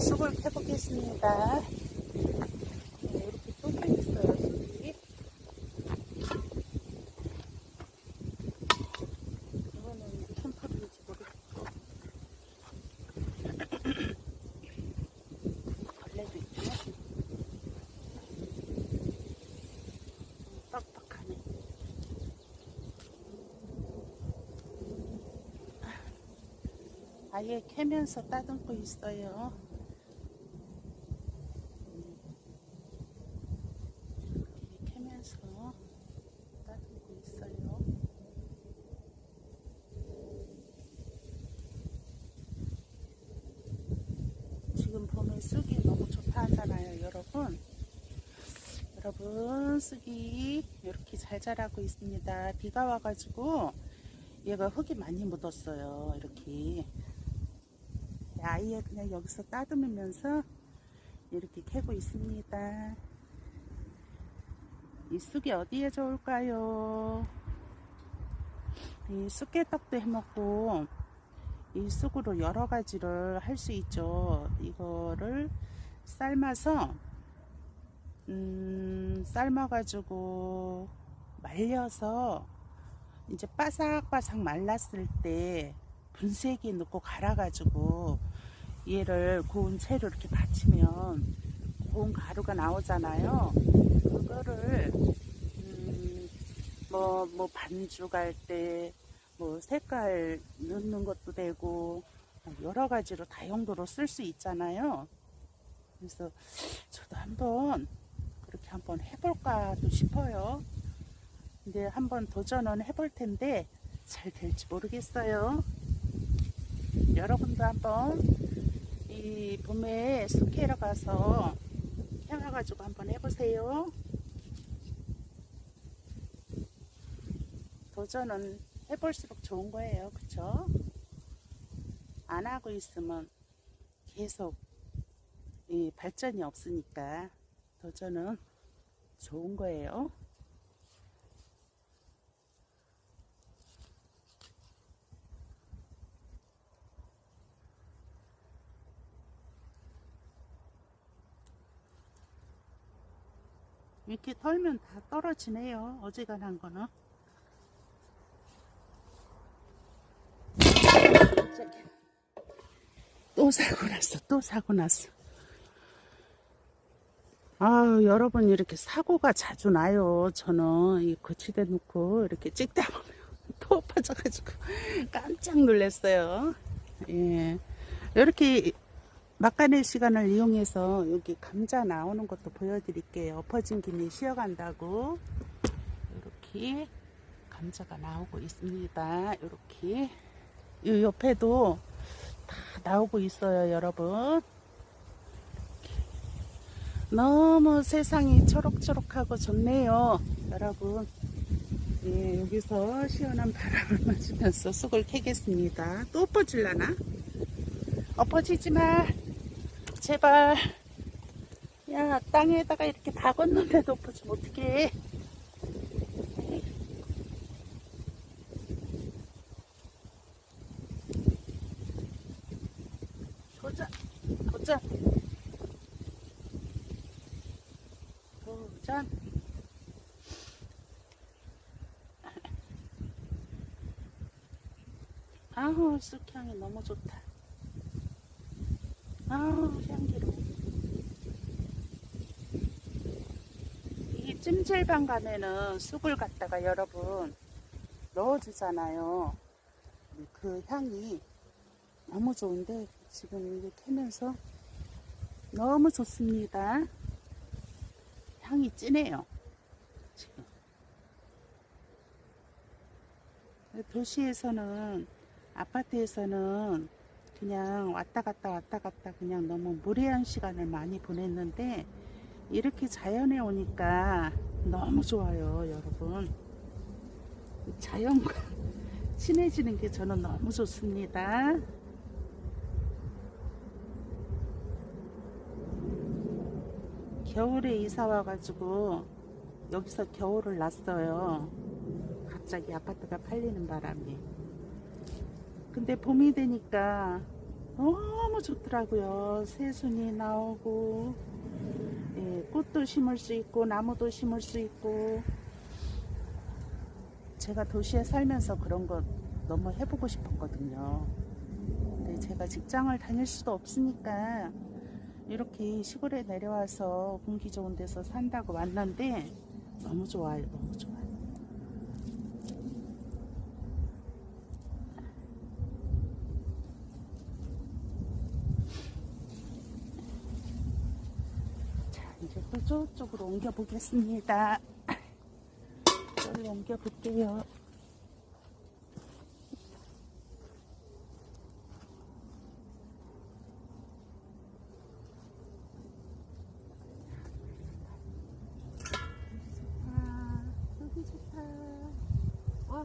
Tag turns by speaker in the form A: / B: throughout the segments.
A: 쑥을 캐보겠습니다. 네, 이렇게 쏟아 있어요, 쑥이. 이거는 털인지 모르겠고. 벌레도. 음, 빡빡하네. 아예 캐면서 따듬고 있어요. 이렇게 캐면서 따듬고 있어요. 쑥이 너무 좋다 하잖아요, 여러분. 여러분, 쑥이 이렇게 잘 자라고 있습니다. 비가 와가지고 얘가 흙이 많이 묻었어요. 이렇게. 아예 그냥 여기서 따듬으면서 이렇게 캐고 있습니다. 이 쑥이 어디에 좋을까요? 이 쑥개떡도 해먹고 이 쑥으로 여러 가지를 할 수 있죠. 이거를 삶아서 음, 삶아가지고 말려서 이제 바삭바삭 말랐을 때 분쇄기 넣고 갈아가지고 얘를 고운 채로 이렇게 받치면 고운 가루가 나오잖아요. 그거를 음, 뭐, 뭐 반죽할 때 뭐 색깔 넣는 것도 되고 여러 가지로 다용도로 쓸 수 있잖아요. 그래서 저도 한번 그렇게 한번 해볼까도 싶어요. 근데 한번 도전은 해볼 텐데 잘 될지 모르겠어요. 여러분도 한번 이 봄에 숲캐러 가서 캐와가지고 한번 해보세요. 도전은 해볼수록 좋은 거예요. 그쵸? 안 하고 있으면 계속 이 발전이 없으니까 도전은 좋은 거예요. 이렇게 털면 다 떨어지네요. 어지간한 거는. 갑자기 또 사고 났어. 또 사고 났어. 아유, 여러분 이렇게 사고가 자주 나요. 저는 이 거치대 놓고 이렇게 찍다 보면 또 빠져가지고 깜짝 놀랐어요. 예. 이렇게 막간의 시간을 이용해서 여기 감자 나오는 것도 보여드릴게요. 엎어진 김에 쉬어간다고 이렇게 감자가 나오고 있습니다. 이렇게 이 옆에도 다 나오고 있어요, 여러분. 너무 세상이 초록초록하고 좋네요, 여러분. 예, 여기서 시원한 바람을 맞으면서 쑥을 캐겠습니다. 또 엎어질라나? 엎어지지 마. 제발. 야, 땅에다가 이렇게 다 걷는데도 엎어지면 어떡해. 도전, 도전. 도전. 아우, 쑥향이 너무 좋다. 아우, 향기로워. 이 찜질방 가면은 쑥을 갖다가 여러분 넣어주잖아요. 그 향이 너무 좋은데 지금 이게 캐면서 너무 좋습니다. 향이 진해요. 지금. 도시에서는 아파트에서는 그냥 왔다 갔다 왔다 갔다 그냥 너무 무례한 시간을 많이 보냈는데 이렇게 자연에 오니까 너무 좋아요, 여러분. 자연과 친해지는 게 저는 너무 좋습니다. 겨울에 이사 와가지고 여기서 겨울을 났어요. 갑자기 아파트가 팔리는 바람에. 근데 봄이 되니까 너무 좋더라고요. 새순이 나오고, 예, 꽃도 심을 수 있고, 나무도 심을 수 있고. 제가 도시에 살면서 그런 거 너무 해보고 싶었거든요. 근데 제가 직장을 다닐 수도 없으니까 이렇게 시골에 내려와서 공기 좋은 데서 산다고 왔는데 너무 좋아요. 너무 좋아요. 자, 이제 또 저쪽으로 옮겨 보겠습니다. 여기로 옮겨 볼게요. 아, 여기 좋다. 와.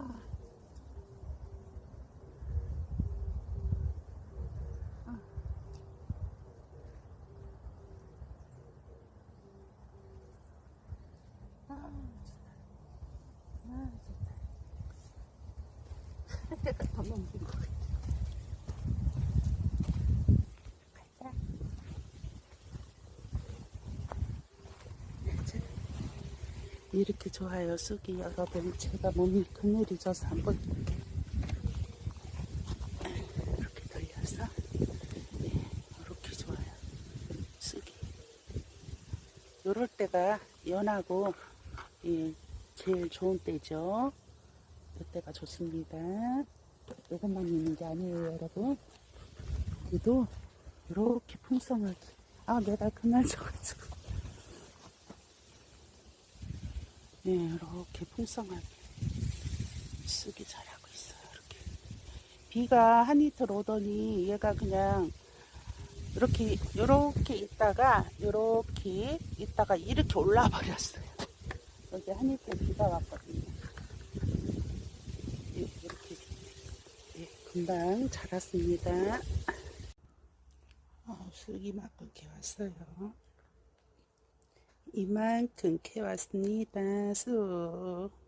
A: 아. 아, 좋다. 아, 이렇게 좋아요, 쑥이 여러분. 제가 몸이 그늘이 져서 한번 이렇게 이렇게 돌려서 네, 이렇게 좋아요, 쑥이. 요럴 때가 연하고 예, 제일 좋은 때죠. 이때가 좋습니다. 요것만 있는 게 아니에요, 여러분. 그래도 이렇게 풍성하게. 아, 내가 그날 져가지고. 네, 이렇게 풍성하게 쓰기 잘하고 있어요. 이렇게 비가 한 이틀 오더니 얘가 그냥 이렇게 이렇게 있다가 이렇게 있다가 이렇게 올라 버렸어요. 여기 한 이틀 비가 왔거든요. 예, 이렇게 예, 금방 자랐습니다. 어, 쑥이 만큼 캐왔어요. 이만큼 캐왔습니다. 쑥.